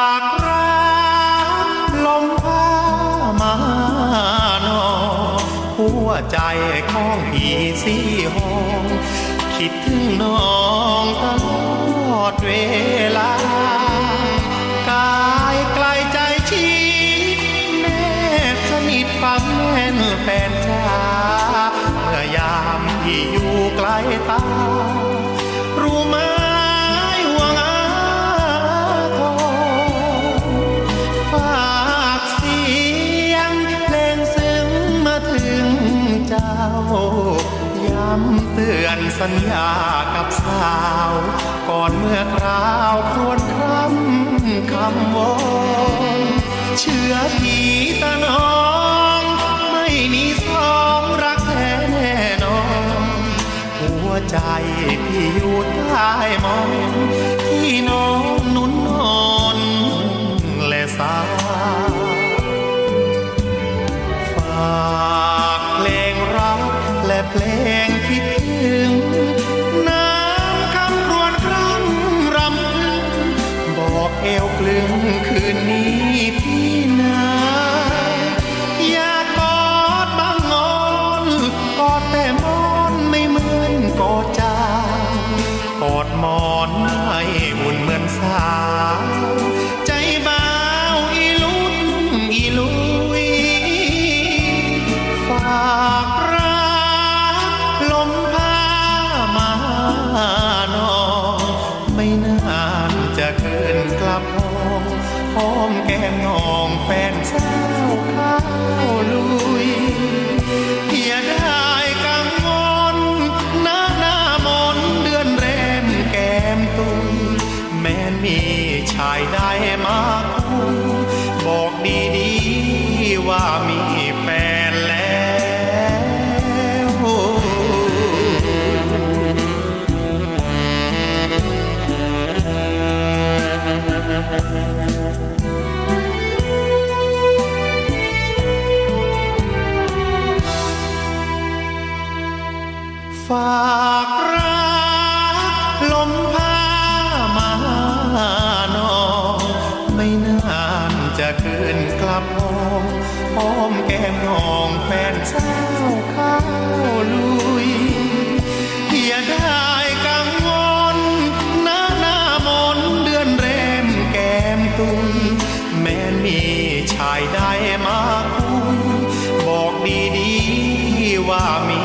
ากร้างลมพามานอนหัวใจของอีสีหอง คิดถึงน้องตลอดเวลา กายไกลใจชิดแม่สนิทฝังแน่นแฟนชาเมื่อยามที่อยู่ไกลตา ย้ำเตือนสัญญากับสาว ก่อนเมื่อคราวควรคร่ำคำวอนเชื่อผีตาน้อง ไม่มีสองรักแท้แน่นอน หัวใจพี่อยู่ใต้มอนที่น้องนุ่นนอนและสาฝา เพลงคิดถึง น้ำคำครวญคร่ำรำพึงบอกเอวกลึงคืนนี้พี่นาอยากกอดบางงอนกอดแต่มอนไม่เหมือนกอดจากอดมอนให้อุ่นเหมื แก้มงองแฟนเจ้าข้าวลุยอย่าได้กังวลหน้าหน้ามนเดือนแรมแก้มตุยแม้นมีชายได้มาคู่บอกดีๆว่ามี ฝากรักลมพามานอนไม่นานจะคืนกลับหองหอมแก้มน้องแฟนเจ้าข้าวลุยอย่าได้กังวลน้าหน้ามนเดือนเรมแก้มตุยแม่มีชายได้มาคุยบอกดีๆว่ามี